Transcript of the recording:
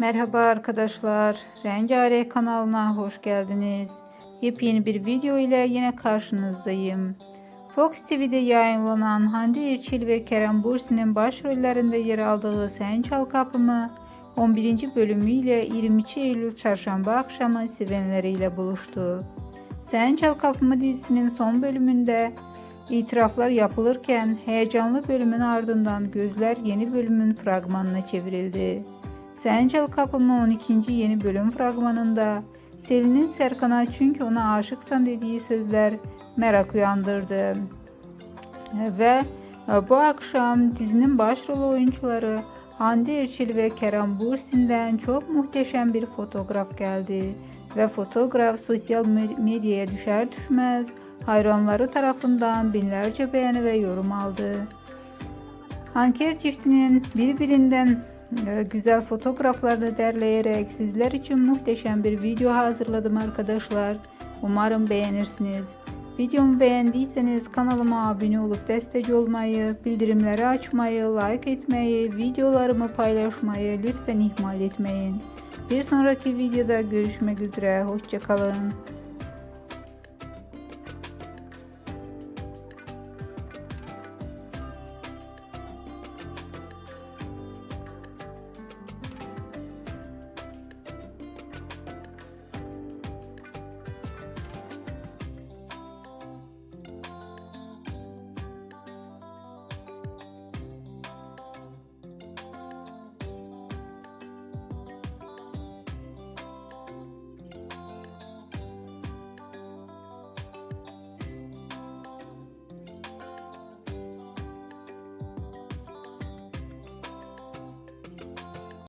Merhaba arkadaşlar. Rengarenk kanalına hoş geldiniz. Yepyeni bir video ile yine karşınızdayım. Fox TV'de yayınlanan Hande Erçel ve Kerem Bürsin'in başrollerinde yer aldığı Sen Çal Kapımı 11. bölümüyle 22 Eylül çarşamba akşamı sevenleriyle buluştu. Sen Çal Kapımı dizisinin son bölümünde itiraflar yapılırken heyecanlı bölümün ardından gözler yeni bölümün fragmanına çevrildi. Sen Çal Kapımı 12. yeni bölüm fragmanında Selin'in Serkan'a çünkü ona aşıksan dediği sözler merak uyandırdı. Ve e, bu akşam dizinin başrol oyuncuları Hande Erçel ve Kerem Bürsin'den çok muhteşem bir fotoğraf geldi. Ve fotoğraf sosyal medyaya düşer düşmez hayranları tarafından binlerce beğeni ve yorum aldı. Hanker çiftinin birbirinden güzel fotoğraflarını derleyerek sizler için muhteşem bir video hazırladım arkadaşlar. Umarım beğenirsiniz. Videomu beğendiyseniz kanalıma abone olup destek olmayı, bildirimleri açmayı, like etmeyi, videolarımı paylaşmayı lütfen ihmal etmeyin. Bir sonraki videoda görüşmek üzere. Hoşçakalın.